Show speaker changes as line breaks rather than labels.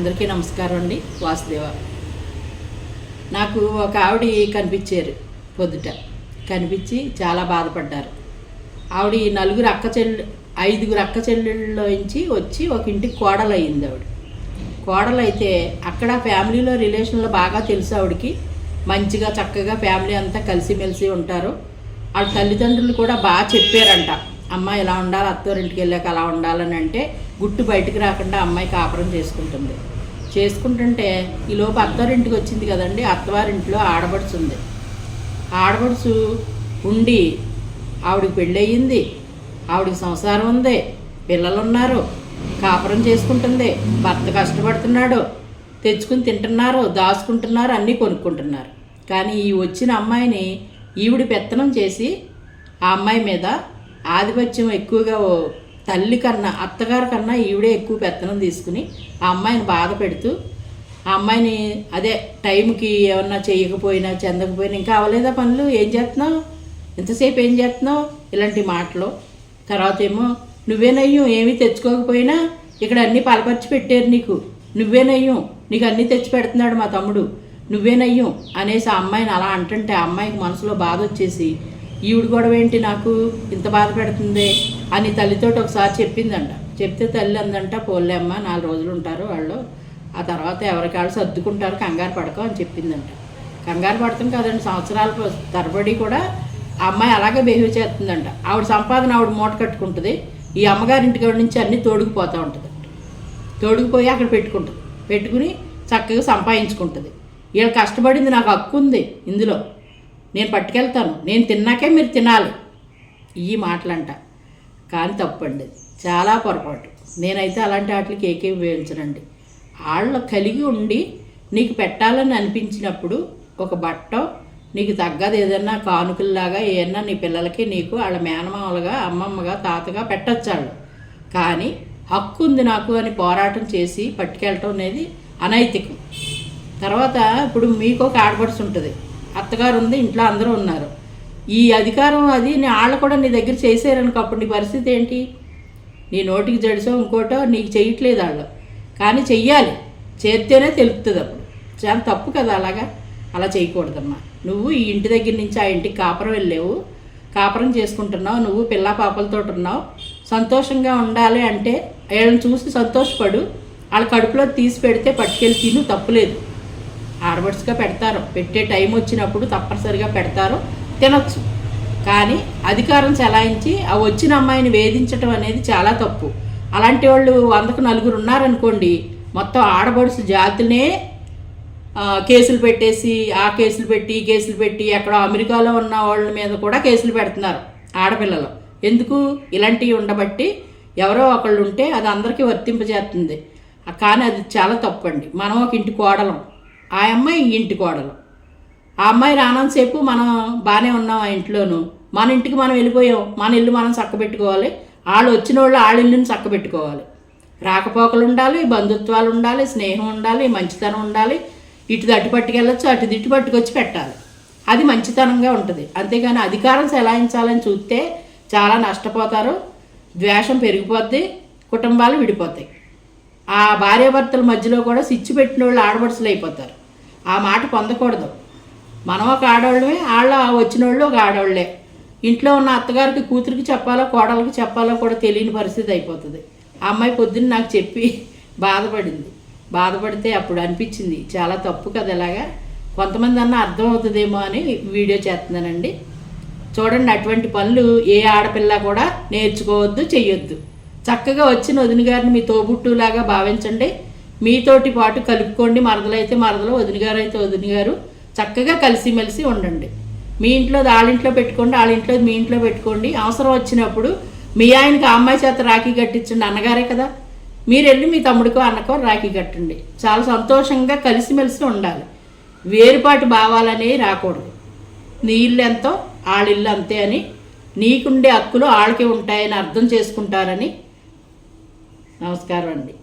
అందరికీ నమస్కారం అండి. వాసుదేవ. నాకు ఒక ఆవిడ కనిపించారు పొద్దుట. కనిపించి చాలా బాధపడ్డారు. ఆవిడ ఈ నలుగురు అక్క చెల్లి ఐదుగురు అక్క చెల్లెళ్ళలోంచి వచ్చి ఒక ఇంటికి కోడలు అయింది ఆవిడ. కోడలు అయితే అక్కడ ఫ్యామిలీలో రిలేషన్లో బాగా తెలుసు ఆవిడకి. మంచిగా చక్కగా ఫ్యామిలీ అంతా కలిసిమెలిసి ఉంటారు. వాళ్ళ తల్లిదండ్రులు కూడా బాగా చెప్పారంట. అమ్మాయి ఇలా ఉండాలి అత్తవారింటికి వెళ్ళాక అలా ఉండాలని అంటే గుట్టు బయటకు రాకుండా అమ్మాయి కాపురం చేసుకుంటుంది. చేసుకుంటుంటే ఈ లోపు అత్తవారింటికి వచ్చింది కదండి అత్తవారింట్లో ఆడబడుచు ఉంది. ఆడబడుచు ఉండి ఆవిడకి పెళ్ళయింది ఆవిడకి సంసారం ఉంది పిల్లలు ఉన్నారు కాపురం చేసుకుంటుంది భర్త కష్టపడుతున్నాడు తెచ్చుకుని తింటున్నారు దాచుకుంటున్నారు అన్నీ కొనుక్కుంటున్నారు. కానీ ఈ వచ్చిన అమ్మాయిని ఈవిడ పెత్తనం చేసి ఆ అమ్మాయి మీద ఆధిపత్యం ఎక్కువగా తల్లి కన్నా అత్తగారి కన్నా ఈవిడే ఎక్కువ పెత్తనం తీసుకుని ఆ అమ్మాయిని బాధ పెడుతూ ఆ అమ్మాయిని అదే టైంకి ఏమన్నా చేయకపోయినా చెందకపోయినా ఇంకా అవ్వలేదా పనులు? ఏం చేస్తున్నావు? ఎంతసేపు ఏం చేస్తున్నావు? ఇలాంటి మాటలు. తర్వాత ఏమో నువ్వేనయ్యం ఏమీ తెచ్చుకోకపోయినా ఇక్కడ అన్నీ పలపరిచి పెట్టారు నీకు. నువ్వేనయ్యం నీకు అన్నీ తెచ్చి పెడుతున్నాడు మా తమ్ముడు. నువ్వేనయ్యం అనేసి ఆ అమ్మాయిని అలా అంటుంటే ఆ అమ్మాయికి మనసులో బాధ వచ్చేసి ఈవిడ గొడవ ఏంటి? నాకు ఇంత బాధ పెడుతుంది అని తల్లితోటి ఒకసారి చెప్పిందంట. చెప్తే తల్లి అందంట పోలే అమ్మ నాలుగు రోజులు ఉంటారు వాళ్ళు. ఆ తర్వాత ఎవరికి వాళ్ళు సర్దుకుంటారు కంగారు పడకం అని చెప్పిందంట. కంగారు పడుతుంది కదండి సంవత్సరాల తరబడి కూడా ఆ అమ్మాయి అలాగే బిహేవ్ చేస్తుందంట. ఆవిడ సంపాదన ఆవిడ మూట కట్టుకుంటుంది. ఈ అమ్మగారింటి ఇంటికాడ నుంచి అన్నీ తోడుకుపోతూ ఉంటుంది. తోడుకుపోయి అక్కడ పెట్టుకుంటుంది. పెట్టుకుని చక్కగా సంపాదించుకుంటుంది. వీళ్ళు కష్టపడింది నాకు హక్కు ఉంది ఇందులో. నేను పట్టుకెళ్తాను. నేను తిన్నాకే మీరు తినాలి. ఈ మాటలంట. కానీ తప్పండి. చాలా పొరపాటు. నేనైతే అలాంటి వాటికి ఏకే వేయించనండి వాళ్ళు కలిగి ఉండి నీకు పెట్టాలని అనిపించినప్పుడు ఒక బట్ట నీకు తగ్గది ఏదన్నా కానుకల్లాగా ఏదన్నా నీ పిల్లలకి నీకు వాళ్ళ మేనమామలుగా అమ్మమ్మగా తాతగా పెట్టచ్చు వాళ్ళు కానీ హక్కు ఉంది నాకు అని పోరాటం చేసి పట్టుకెళ్ళటం అనేది అనైతికం. తర్వాత ఇప్పుడు మీకు ఒక ఆడపడుచు ఉంటుంది. అత్తగారు ఉంది ఇంట్లో అందరూ ఉన్నారు. ఈ అధికారం అది నీ వాళ్ళు కూడా నీ దగ్గర చేసారనుకో అప్పుడు నీ పరిస్థితి ఏంటి? నీ నోటికి జడిసో ఇంకోటో నీకు చేయట్లేదు వాళ్ళు కానీ చెయ్యాలి. చేస్తేనే తెలుపుతుంది అప్పుడు. చాలా తప్పు కదా అలాగా? అలా చేయకూడదమ్మా. నువ్వు ఈ ఇంటి దగ్గర నుంచి ఆ ఇంటికి కాపురం వెళ్ళావు. కాపురం చేసుకుంటున్నావు. నువ్వు పిల్ల పాపలతో ఉన్నావు. సంతోషంగా ఉండాలి అంటే వీళ్ళని చూసి సంతోషపడు. వాళ్ళ కడుపులో తీసి పెడితే పట్టుకెళ్ళి తిను తప్పులేదు. ఆడబడుసుగా పెడతారు. పెట్టే టైం వచ్చినప్పుడు తప్పనిసరిగా పెడతారు. తినొచ్చు. కానీ అధికారం చెలాయించి ఆ వచ్చిన అమ్మాయిని వేధించటం అనేది చాలా తప్పు. అలాంటి వాళ్ళు వందకు నలుగురు ఉన్నారనుకోండి మొత్తం ఆడబడుసు జాతినే కేసులు పెట్టేసి ఆ కేసులు పెట్టి ఈ కేసులు పెట్టి ఎక్కడో అమెరికాలో ఉన్న వాళ్ళ మీద కూడా కేసులు పెడుతున్నారు ఆడపిల్లలు. ఎందుకు? ఇలాంటివి ఉండబట్టి ఎవరో ఒకళ్ళు ఉంటే అది అందరికీ వర్తింపజేస్తుంది. కానీ అది చాలా తప్పండి. మనం ఒక ఇంటి కోడలం. ఆ అమ్మాయి ఇంటి కోడలు. ఆ అమ్మాయి రానంతసేపు మనం బాగానే ఉన్నాం ఆ ఇంట్లోనూ. మన ఇంటికి మనం వెళ్ళిపోయాం. మన ఇల్లు మనం చక్కబెట్టుకోవాలి. వాళ్ళు వచ్చిన వాళ్ళు వాళ్ళ ఇల్లుని చక్కబెట్టుకోవాలి. రాకపోకలు ఉండాలి బంధుత్వాలు ఉండాలి స్నేహం ఉండాలి మంచితనం ఉండాలి ఇటు దట్టు పట్టుకెళ్ళొచ్చు అటు దిట్టు పట్టుకొచ్చి పెట్టాలి. అది మంచితనంగా ఉంటుంది. అంతేగాని అధికారం చెలాయించాలని చూస్తే చాలా నష్టపోతారు. ద్వేషం పెరిగిపోద్ది కుటుంబాలు విడిపోతాయి. ఆ భార్యాభర్తల మధ్యలో కూడా సిచ్చు పెట్టిన వాళ్ళు ఆడబడుసలు అయిపోతారు ఆ మాట పొందకూడదు. మనం ఒక ఆడవాళ్ళమే వాళ్ళ వచ్చిన వాళ్ళు ఒక ఆడవాళ్ళే. ఇంట్లో ఉన్న అత్తగారికి కూతురికి చెప్పాలో కోడలకి చెప్పాలో కూడా తెలియని పరిస్థితి అయిపోతుంది. ఆ అమ్మాయి పొద్దున్న నాకు చెప్పి బాధపడింది. బాధపడితే అప్పుడు అనిపించింది చాలా తప్పు కదా ఇలాగా. కొంతమంది అన్న అర్థం అవుతుందేమో అని వీడియో చేస్తున్నానండి. చూడండి అటువంటి పనులు ఏ ఆడపిల్ల కూడా నేర్చుకోవద్దు చెయ్యొద్దు. చక్కగా వచ్చిన వదిన గారిని మీ తోబుట్టులాగా భావించండి. మీతోటి పాటు కలుపుకోండి మరదలైతే మరదలు వదిన గారు అయితే వదిన గారు. చక్కగా కలిసిమెలిసి ఉండండి. మీ ఇంట్లో వాళ్ళ ఇంట్లో పెట్టుకోండి వాళ్ళ ఇంట్లో మీ ఇంట్లో పెట్టుకోండి. అవసరం వచ్చినప్పుడు మీ ఆయనకి ఆ అమ్మాయి చేత రాఖీ కట్టించండి అన్నగారే కదా. మీరు వెళ్ళి మీ తమ్ముడికో అన్నకో రాఖీ కట్టండి. చాలా సంతోషంగా కలిసిమెలిసి ఉండాలి. వేరుపాటు భావాలనేవి రాకూడదు. నీ ఇల్లు ఎంతో వాళ్ళ ఇల్లు అంతే అని నీకుండే హక్కులు వాళ్ళకే ఉంటాయని అర్థం చేసుకుంటారని నమస్కారం అండి.